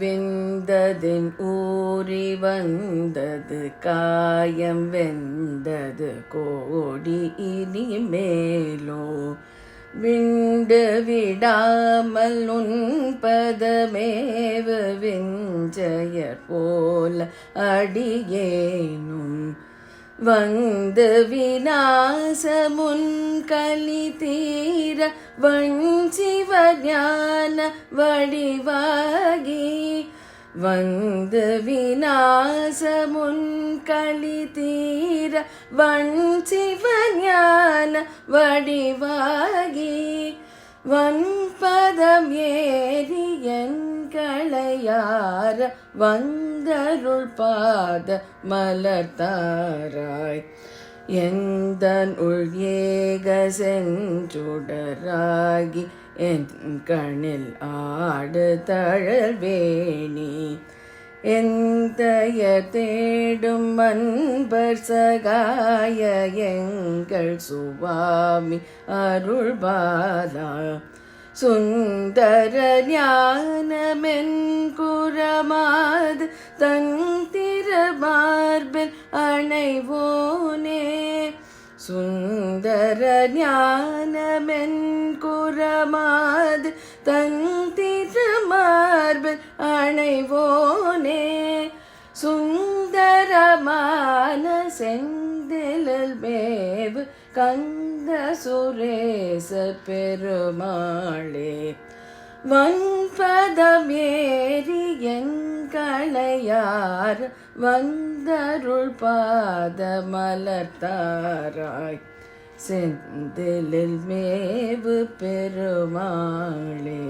வெந்ததின் ஊறி வந்தது காயம் வெந்தது கோடி இனி மேலோ விண்டு விடாமல் உன்பதமேவு விஞ்சயர் போல அடியேனும். வந்து விநாசமுன் கலி தீர வஞ்சிவ ஞான வடிவாக வந்து விநாசமுன் கலி தீர வஞ்சிவ வடிவாகி வன்பதம் ஏறி எங்களையார வந்தருள் பாத மலர்த்தாராய் எந்தன் உள்ஏக சென்றுடராகி என் கண்ணில் ஆடு தழல் வேணி எந்தைய தேடும் அன்பர் சகாய எங்கள் சுவாமி அருள்பாலா சுந்தர ஞானமென் குரமாது தன் திருமார்பில் அணைவோ சுந்தர ஞானமென் குரமாது தன் திருமார்பில் அணைவோனே. சுந்தரமான செந்திலல் மேவு கந்த சுரேச பெருமாளே. வன்பதம் யார் வந்தருள் பாத மலர்த்தாராய் செந்திலில் மேவு பெருமாளே.